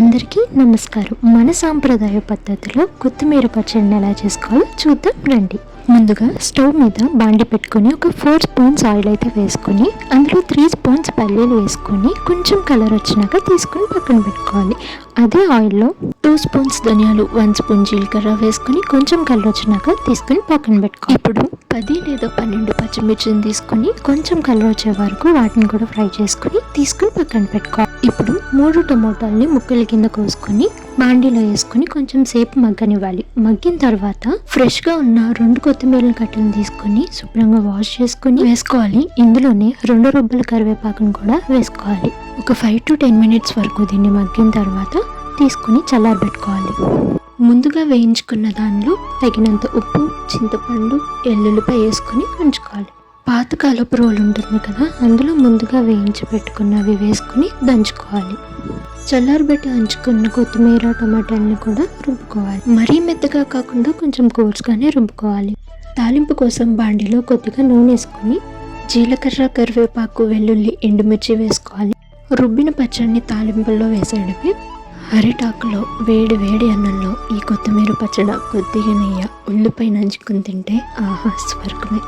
అందరికీ నమస్కారం. మన సాంప్రదాయ పద్ధతిలో కొత్తిమీర పచ్చడిని ఎలా చేసుకోవాలో చూద్దాం రండి. ముందుగా స్టవ్ మీద బాండి పెట్టుకొని ఒక ఫోర్ స్పూన్స్ ఆయిల్ అయితే వేసుకొని అందులో త్రీ స్పూన్స్ పల్లీలు వేసుకొని కొంచెం కలర్ వచ్చినాక తీసుకొని పక్కన పెట్టుకోవాలి. అదే ఆయిల్లో టూ స్పూన్స్ ధనియాలు వన్ స్పూన్ జీలకర్ర వేసుకొని కొంచెం కలర్ వచ్చినాక తీసుకొని పక్కన పెట్టుకోవాలి. ఇప్పుడు పది లేదా పన్నెండు పచ్చిమిర్చిని తీసుకొని కొంచెం కలర్ వచ్చే వరకు వాటిని కూడా ఫ్రై చేసుకొని తీసుకొని పక్కన పెట్టుకోవాలి. ఇప్పుడు మూడు టమోటాలని ముక్కల కింద కోసుకొని బాండీలో వేసుకొని కొంచెం సేపు మగ్గనివ్వాలి. మగ్గిన తర్వాత ఫ్రెష్గా ఉన్న రెండు కొత్తిమీరల కట్టలను తీసుకొని శుభ్రంగా వాష్ చేసుకొని వేసుకోవాలి. ఇందులోనే రెండు రొబ్బల కరివేపాకును కూడా వేసుకోవాలి. ఒక ఫైవ్ టు టెన్ మినిట్స్ వరకు దీన్ని మగ్గిన తర్వాత తీసుకొని చల్లారబెట్టుకోవాలి. ముందుగా వేయించుకున్న దానిలో తగినంత ఉప్పు చింతపండు ఎల్లుల్లిపై వేసుకొని ఉంచుకోవాలి. పాతకాలపు రోలు ఉంటుంది కదా అందులో ముందుగా వేయించి పెట్టుకున్నవి వేసుకుని దంచుకోవాలి. చల్లారబెట్టి ఉంచుకున్న కొత్తిమీర టమాటాలని కూడా రుబ్బుకోవాలి. మరీ మెత్తగా కాకుండా కొంచెం కోర్స్గానే రుబ్బుకోవాలి. తాలింపు కోసం బాండిలో కొద్దిగా నూనె వేసుకొని జీలకర్ర కరివేపాకు వెల్లుల్లి ఎండుమిర్చి వేసుకోవాలి. రుబ్బిన పచ్చడిని తాలింపుల్లో వేసేయడమే అరిటాకులో వేడి వేడి అన్నంలో ఈ కొత్తిమీర పచ్చడి కొద్దిగా నెయ్య ఉల్లిపై నంచుకుని తింటే ఆహా స్వర్గమే.